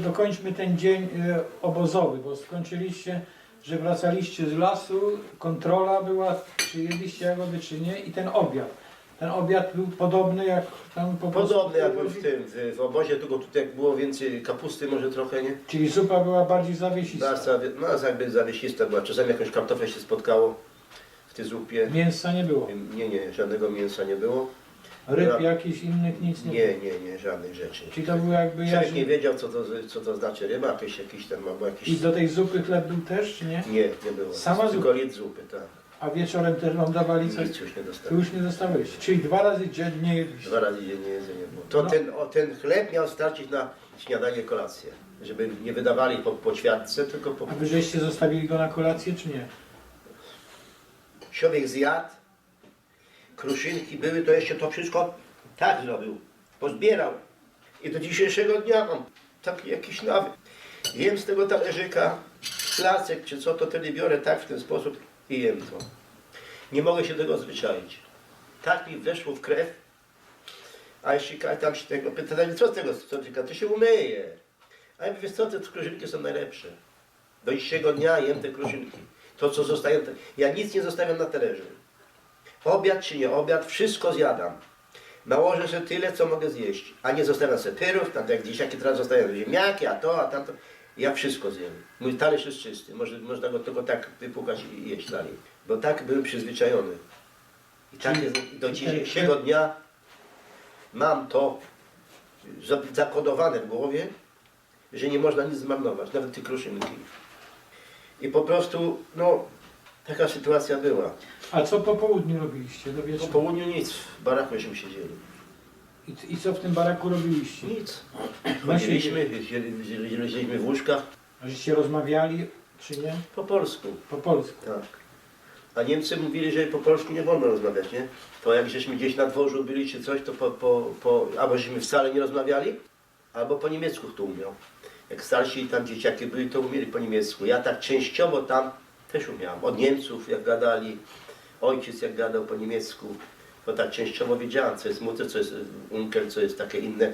Dokończmy ten dzień e, obozowy, bo skończyliście, że wracaliście z lasu, kontrola była, czy jedliście jagody, czy nie i ten obiad. Ten obiad był podobny jak tam po prostu... Podobny jak był w tym, w, w obozie, tylko tutaj było więcej kapusty może trochę, nie? Czyli zupa była bardziej zawiesista. Masa, no jakby zawiesista była, czasami jakąś kartofel się spotkało w tej zupie. Mięsa nie było. Nie, nie, żadnego mięsa nie było. Ryb Ja- jakichś innych nic nie. Nie, nie, nie, żadnych rzeczy. Czyli to był jakby Człowiek nie wiedział co to, co to znaczy ryba, jakiś, jakiś tam, albo jakiś... I do tej zupy chleb był też, czy nie? Nie, nie było. Sama Tylko zupy, tak. A wieczorem też wam dawali coś? Nic już nie Tu dostałem. już nie dostawaliście. Czyli dwa razy dziennie jedliście. Dwa razy dziennie jedzenie było. To No. ten, o, ten chleb miał starczyć na śniadanie, kolację. Żeby nie wydawali po, po ćwiartce, tylko po... A wy żeście zostawili go na kolację, czy nie? Człowiek zjadł, kruszynki były, to jeszcze to wszystko tak zrobił. Pozbierał. I do dzisiejszego dnia mam taki jakiś nawyk. Jem z tego talerzyka placek czy co, to wtedy biorę tak w ten sposób i jem to. Nie mogę się tego zwyczaić. Tak mi weszło w krew, a jeśli tam się tego pyta, co z tego talerzyka, to się umyje. A ja mówię, co, te kruszynki są najlepsze. Do dzisiejszego dnia jem te kruszynki. To, co zostaje, ja nic nie zostawiam na talerzu. Obiad czy nie obiad, wszystko zjadam. Nałożę sobie tyle, co mogę zjeść, a nie zostawiam sobie pyrów, tam tak jak dzieciaki teraz zostawiam ziemniaki, a to, a tamto. Ja wszystko zjem. Mój talerz jest czysty, Może, można go tylko tak wypukać i jeść dalej. Bo tak byłem przyzwyczajony. I tak jest do dzisiejszego dnia mam to za- zakodowane w głowie, że nie można nic zmarnować, nawet te kruszynki. I po prostu, no, taka sytuacja była. A co po południu robiliście do Po południu nic, w baraku żeśmy siedzieli. I, I co w tym baraku robiliście? Nic. Chodziliśmy, siedzieli- siedzieliśmy w łóżkach A żeście rozmawiali, czy nie? po polsku. Po polsku. Tak. A Niemcy mówili, że po polsku nie wolno rozmawiać, nie? To jak żeśmy gdzieś na dworzu byli czy coś, to po, po, po, albo żeśmy wcale nie rozmawiali, albo po niemiecku kto umiał. Jak starsi tam dzieciaki byli, to umieli po niemiecku. Ja tak częściowo tam też umiałem. Od Niemców jak gadali, ojciec jak gadał po niemiecku, to tak częściowo wiedziałem, co jest mutter, co jest unkel, co jest takie inne.